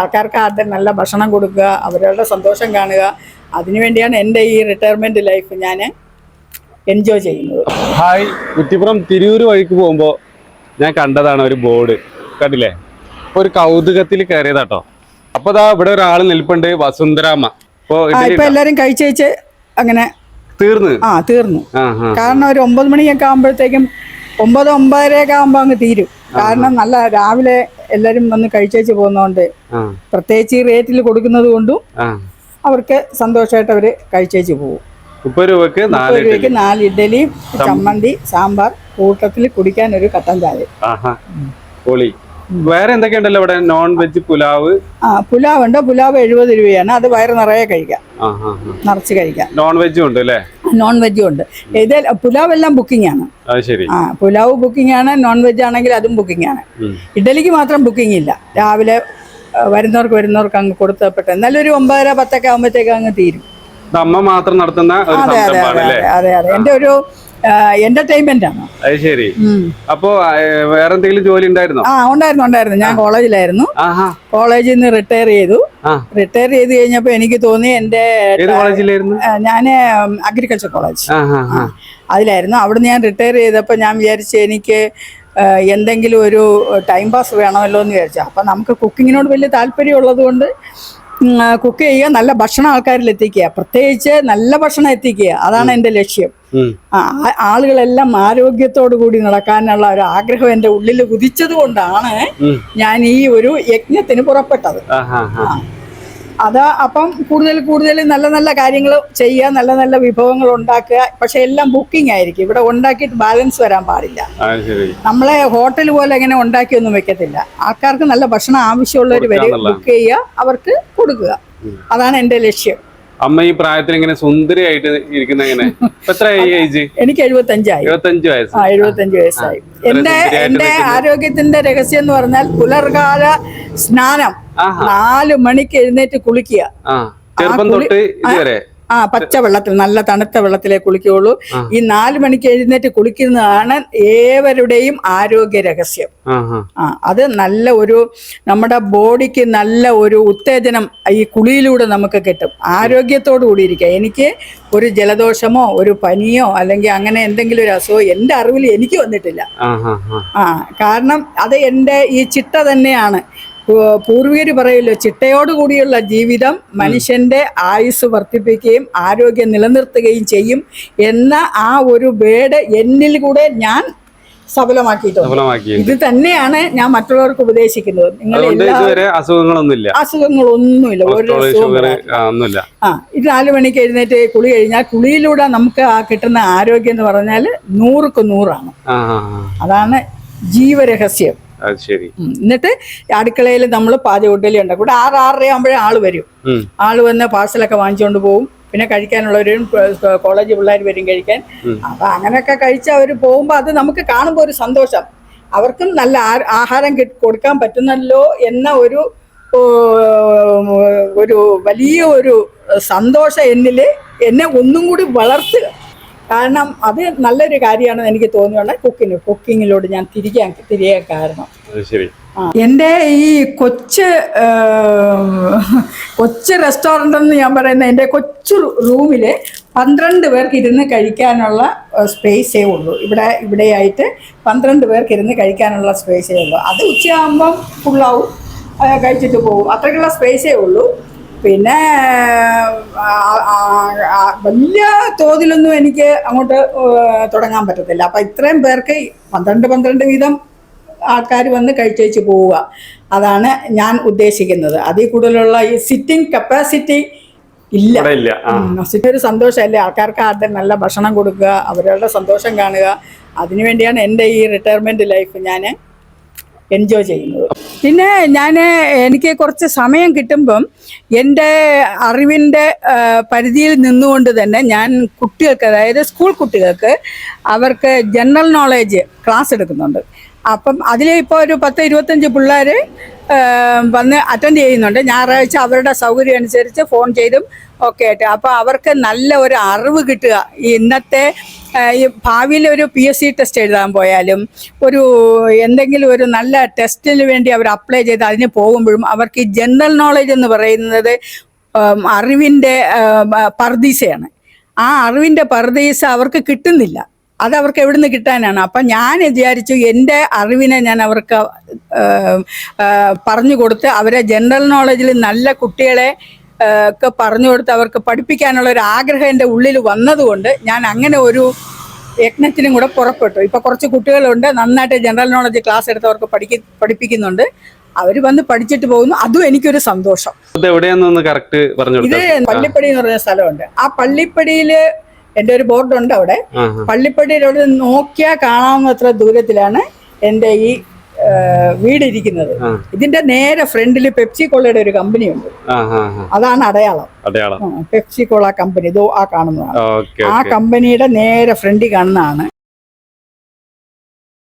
ആൾക്കാർക്ക് ആദ്യം നല്ല ഭക്ഷണം കൊടുക്കുക അവരുടെ സന്തോഷം കാണുക. അതിനുവേണ്ടിയാണ് എന്റെ ഈ റിട്ടയർമെന്റ് ലൈഫ് ഞാൻ എൻജോയ് ചെയ്യുന്നത്. ഹായ് കുറ്റിപ്പുറം തിരൂര് വഴിക്ക് പോകുമ്പോൾ ഞാൻ കണ്ടതാണ് ഒരു ബോർഡ് കണ്ടില്ലേ? അപ്പൊ ഒരു കൗതുകത്തിൽ കയറിയതാട്ടോ. അപ്പോൾ ദാ ഇവിടെ ഒരാൾ നിൽപ്പുണ്ട് വസുന്ധരാമ ഇപ്പൊ ഇപ്പോൾ എല്ലാവരും കഴിച്ചേച്ച് അങ്ങനെ തീർന്നു? ആ തീർന്നു. കാരണം ഒരു ഒമ്പത് മണിയൊക്കെ ആകുമ്പോഴത്തേക്കും ഒമ്പത് ഒമ്പതരയൊക്കെ ആകുമ്പോൾ അങ്ങ് തീരും. കാരണം നല്ല രാവിലെ എല്ലാരും വന്ന് കഴിച്ചേച്ച് പോകുന്നോണ്ട് പ്രത്യേകിച്ച് ഈ റേറ്റിൽ കൊടുക്കുന്നത് കൊണ്ടും അവർക്ക് സന്തോഷമായിട്ട് അവർ കഴിച്ചേച്ച് പോകും. മുപ്പത് രൂപക്ക് നാല് ഇഡലി നാല് ഇഡ്ഡലി ചമ്മന്തി സാമ്പാർ കൂട്ടത്തിൽ കുടിക്കാൻ ഒരു കട്ടൻ ചായ. പൊളി. വേറെ എന്തൊക്കെയുണ്ടല്ലോ ഇവിടെ നോൺ വെജ് പുലാവ്? ആ പുലാവ് ഉണ്ടോ പുലാവ് എഴുപത് രൂപയാണ്. അത് വയറ് നിറയെ കഴിക്കാം. നിറച്ച് കഴിക്കാം. നോൺ വെജും ഉണ്ട് അല്ലേ നോൺ വെജും ഉണ്ട് ഇത് പുലാവ് എല്ലാം ബുക്കിംഗ് ആണ് ആ പുലാവ് ബുക്കിംഗ് ആണ് നോൺ വെജ് ആണെങ്കിൽ അതും ബുക്കിംഗ് ആണ് ഇഡലിക്ക് മാത്രം ബുക്കിംഗ് ഇല്ല രാവിലെ വരുന്നവർക്ക് വരുന്നവർക്ക് അങ്ങ് കൊടുത്തപ്പെട്ട എന്നാലും ഒരു ഒമ്പതര പത്തൊക്കെ ആകുമ്പോഴത്തേക്ക് അങ്ങ് തീരും. അമ്മ മാത്രം നടത്തുന്ന അതെ അതെ അതെ അതെ എന്റെ ഒരു എന്റർടൈൻമെന്റ് ആണ്. അത് ശരി. അപ്പോ വേറെ എന്തെങ്കിലും ജോലി ഉണ്ടായിരുന്നോ? ആ ഉണ്ടായിരുന്നു ഉണ്ടായിരുന്നു. ഞാൻ കോളേജിലായിരുന്നു. കോളേജിൽ നിന്ന് റിട്ടയർ ചെയ്തു. റിട്ടയർ ചെയ്ത് കഴിഞ്ഞപ്പോ എനിക്ക് തോന്നി എന്റെ ഞാൻ അഗ്രികൾച്ചർ കോളേജ് അതിലായിരുന്നു. അവിടുന്ന് ഞാൻ റിട്ടയർ ചെയ്തപ്പോൾ ഞാൻ വിചാരിച്ചു എനിക്ക് എന്തെങ്കിലും ഒരു ടൈം പാസ് വേണമല്ലോ എന്ന് വിചാരിച്ചു. അപ്പം നമുക്ക് കുക്കിങ്ങിനോട് വലിയ താല്പര്യമുള്ളത് കൊണ്ട് കുക്ക് ചെയ്യുക നല്ല ഭക്ഷണം ആൾക്കാരിൽ എത്തിക്കുക പ്രത്യേകിച്ച് നല്ല ഭക്ഷണം എത്തിക്കുക. അതാണ് എന്റെ ലക്ഷ്യം. ആളുകളെല്ലാം ആരോഗ്യത്തോടു കൂടി നടക്കാനുള്ള ഒരു ആഗ്രഹം എന്റെ ഉള്ളിൽ ഉദിച്ചത് കൊണ്ടാണ് ഞാൻ ഈ ഒരു യജ്ഞത്തിന് പുറപ്പെട്ടത്. അത് അപ്പം കൂടുതൽ കൂടുതൽ നല്ല നല്ല കാര്യങ്ങൾ ചെയ്യുക നല്ല നല്ല വിഭവങ്ങൾ ഉണ്ടാക്കുക. പക്ഷെ എല്ലാം ബുക്കിംഗ് ആയിരിക്കും. ഇവിടെ ഉണ്ടാക്കിയിട്ട് ബാലൻസ് വരാൻ പാടില്ല. നമ്മളെ ഹോട്ടൽ പോലെ അങ്ങനെ ഉണ്ടാക്കിയൊന്നും വെക്കത്തില്ല. ആൾക്കാർക്ക് നല്ല ഭക്ഷണം ആവശ്യമുള്ളവർ വരെ. ബുക്ക് ചെയ്യുക അവർക്ക് കൊടുക്കുക. അതാണ് എന്റെ ലക്ഷ്യം. അമ്മ ഈ പ്രായത്തിൽ ഇങ്ങനെ സുന്ദരിയായിട്ട് ഇരിക്കുന്ന എങ്ങനെ? എത്ര ഏജ് എനിക്ക് എഴുപത്തഞ്ചായി. എഴുപത്തഞ്ച് വയസ്സ്. എഴുപത്തഞ്ച് വയസ്സായി. എന്റെ എന്റെ ആരോഗ്യത്തിന്റെ രഹസ്യം എന്ന് പറഞ്ഞാൽ പുലർകാല സ്നാനം. നാല് മണിക്ക് എഴുന്നേറ്റ് കുളിക്കുക. ആ ചെറുപ്പം തൊട്ട് ഇതുവരെ. ആ പച്ച വെള്ളത്തിൽ നല്ല തണുത്ത വെള്ളത്തിലേ കുളിക്കുകയുള്ളൂ. ഈ നാല് മണിക്ക് എഴുന്നേറ്റ് കുളിക്കുന്നതാണ് ഏവരുടെയും ആരോഗ്യ രഹസ്യം. ആ അത് നല്ല ഒരു നമ്മുടെ ബോഡിക്ക് നല്ല ഒരു ഉത്തേജനം ഈ കുളിയിലൂടെ നമുക്ക് കിട്ടും. ആരോഗ്യത്തോടു കൂടി ഇരിക്കുക. എനിക്ക് ഒരു ജലദോഷമോ ഒരു പനിയോ അല്ലെങ്കിൽ അങ്ങനെ എന്തെങ്കിലും ഒരു അസുഖം എന്റെ അറിവിൽ എനിക്ക് വന്നിട്ടില്ല. ആ കാരണം അത് എന്റെ ഈ ചിട്ട തന്നെയാണ്. പൂർവികർ പറയല്ലോ ചിട്ടയോട് കൂടിയുള്ള ജീവിതം മനുഷ്യന്റെ ആയുസ് വർദ്ധിപ്പിക്കുകയും ആരോഗ്യം നിലനിർത്തുകയും ചെയ്യും എന്ന ആ ഒരു വേട് എന്നിൽ കൂടെ ഞാൻ സഫലമാക്കിയിട്ടുണ്ട്. ഇത് തന്നെയാണ് ഞാൻ മറ്റുള്ളവർക്ക് ഉപദേശിക്കുന്നത്. നിങ്ങൾ അസുഖങ്ങളൊന്നുമില്ല. അസുഖങ്ങളൊന്നുമില്ല. ഒരു ആ ഇത് നാല് മണിക്ക് എഴുന്നേറ്റ് കുളി കഴിഞ്ഞാൽ കുളിയിലൂടെ നമുക്ക് ആ കിട്ടുന്ന ആരോഗ്യം എന്ന് പറഞ്ഞാൽ നൂറുക്ക് നൂറാണ്. അതാണ് ജീവരഹസ്യം. അത് ശരി. എന്നിട്ട് അടുക്കളയിൽ നമ്മൾ പാചക ഇഡലി ഉണ്ടാക്കും. ഇവിടെ ആറ് ആറര ആകുമ്പോഴേ ആൾ വരും. ആൾ വന്ന് പാഴ്സലൊക്കെ വാങ്ങിച്ചുകൊണ്ട് പോകും പിന്നെ കഴിക്കാനുള്ളവരും കോളേജ് പിള്ളേർ വരും കഴിക്കാൻ. അപ്പൊ അങ്ങനെയൊക്കെ കഴിച്ച് അവർ പോകുമ്പോൾ അത് നമുക്ക് കാണുമ്പോൾ ഒരു സന്തോഷം. അവർക്കും നല്ല ആഹാരം കൊടുക്കാൻ പറ്റുന്നല്ലോ എന്ന ഒരു ഒരു വലിയ ഒരു സന്തോഷം എന്നിൽ എന്നെ ഒന്നും കൂടി വളർത്തുക കാരണം അത് നല്ലൊരു കാര്യമാണ് എനിക്ക് തോന്നിയുള്ള കുക്കിങ് കുക്കിങ്ങിലോട് ഞാൻ തിരിക്കാൻ തിരികെ കാരണം എന്റെ ശരി. എന്റെ ഈ കൊച്ച് കൊച്ച് റെസ്റ്റോറന്റ് എന്ന് ഞാൻ പറയുന്ന എന്റെ കൊച്ചു റൂമിൽ പന്ത്രണ്ട് പേർക്ക് ഇരുന്ന് കഴിക്കാനുള്ള സ്പേസേ ഉള്ളൂ. ഇവിടെ ഇവിടെയായിട്ട് പന്ത്രണ്ട് പേർക്ക് ഇരുന്ന് കഴിക്കാനുള്ള സ്പേസേ ഉള്ളൂ. അത് ഉച്ചയാകുമ്പം ഫുള്ളാവും കഴിച്ചിട്ട് പോകും അത്രയ്ക്കുള്ള സ്പേസേ ഉള്ളൂ. പിന്നെ വലിയ തോതിലൊന്നും എനിക്ക് അങ്ങോട്ട് തുടങ്ങാൻ പറ്റത്തില്ല. അപ്പം ഇത്രയും പേർക്ക് പന്ത്രണ്ട് പന്ത്രണ്ട് വീതം ആൾക്കാർ വന്ന് കഴിച്ചേച്ച് പോവുക. അതാണ് ഞാൻ ഉദ്ദേശിക്കുന്നത്. അതിൽ കൂടുതലുള്ള ഈ സിറ്റിംഗ് കപ്പാസിറ്റി ഇല്ല. ഒരു സന്തോഷമല്ലേ? ആൾക്കാർക്ക് ആദ്യം നല്ല ഭക്ഷണം കൊടുക്കുക അവരുടെ സന്തോഷം കാണുക. അതിനുവേണ്ടിയാണ് എന്റെ ഈ റിട്ടയർമെന്റ് ലൈഫ് ഞാൻ എൻജോയ് ചെയ്യുന്നത്. പിന്നെ ഞാൻ എനിക്ക് കുറച്ച് സമയം കിട്ടുമ്പം എന്റെ അറിവിന്റെ പരിധിയിൽ നിന്നുകൊണ്ട് തന്നെ ഞാൻ കുട്ടികൾക്ക് അതായത് സ്കൂൾ കുട്ടികൾക്ക് അവർക്ക് ജനറൽ നോളേജ് ക്ലാസ് എടുക്കുന്നുണ്ട്. അപ്പം അതിൽ ഇപ്പോൾ ഒരു പത്ത് ഇരുപത്തഞ്ച് പിള്ളേർ വന്ന് അറ്റൻഡ് ചെയ്യുന്നുണ്ട്. ഞായറാഴ്ച അവരുടെ സൗകര്യം അനുസരിച്ച് ഫോൺ ചെയ്തും ഒക്കെ ആയിട്ട്. അപ്പോൾ അവർക്ക് നല്ല ഒരു അറിവ് കിട്ടുക. ഇന്നത്തെ ഈ ഭാവിയിൽ ഒരു പി എസ് സി ടെസ്റ്റ് എഴുതാൻ പോയാലും ഒരു എന്തെങ്കിലും ഒരു നല്ല ടെസ്റ്റിന് വേണ്ടി അവർ അപ്ലൈ ചെയ്ത് അതിന് പോകുമ്പോഴും അവർക്ക് ഈ ജനറൽ നോളജ് എന്ന് പറയുന്നത് അറിവിന്റെ പർദീസയാണ്. ആ അറിവിന്റെ പർദീസ അവർക്ക് കിട്ടുന്നില്ല. അത് അവർക്ക് എവിടുന്ന് കിട്ടാനാണ്? അപ്പം ഞാൻ വിചാരിച്ചു എന്റെ അറിവിനെ ഞാൻ അവർക്ക് പറഞ്ഞു കൊടുത്ത് അവരെ ജനറൽ നോളജിൽ നല്ല കുട്ടികളെ ഒക്കെ പറഞ്ഞു കൊടുത്ത് അവർക്ക് പഠിപ്പിക്കാനുള്ള ഒരു ആഗ്രഹം എന്റെ ഉള്ളിൽ വന്നതുകൊണ്ട് ഞാൻ അങ്ങനെ ഒരു യജ്ഞത്തിനും കൂടെ പുറപ്പെട്ടു. ഇപ്പൊ കുറച്ച് കുട്ടികളുണ്ട് നന്നായിട്ട് ജനറൽ നോളജ് ക്ലാസ് എടുത്തവർക്ക് പഠിക്ക പഠിപ്പിക്കുന്നുണ്ട്. അവർ വന്ന് പഠിച്ചിട്ട് പോകുന്നു. അതും എനിക്കൊരു സന്തോഷം. ഇത് പള്ളിപ്പടി എന്ന് പറഞ്ഞ സ്ഥലമുണ്ട്. ആ പള്ളിപ്പടിയിൽ എന്റെ ഒരു ബോർഡുണ്ട് അവിടെ. അവിടെ നോക്കിയാൽ കാണാവുന്നത്ര ദൂരത്തിലാണ് എന്റെ ഈ ആ, വീട് ഇരിക്കുന്നത് ഇതിന്റെ നേരെ ഫ്രണ്ടിൽ പെപ്സി കോളയുടെ ഒരു കമ്പനി ഉണ്ട്. അതാണ് അടയാളം. അടയാളം. Pepsi cola company. ഇതോ ആ കാണുന്നതാണ്. ആ കമ്പനിയുടെ നേരെ ഫ്രണ്ടിൽ കാണുന്നതാണ്.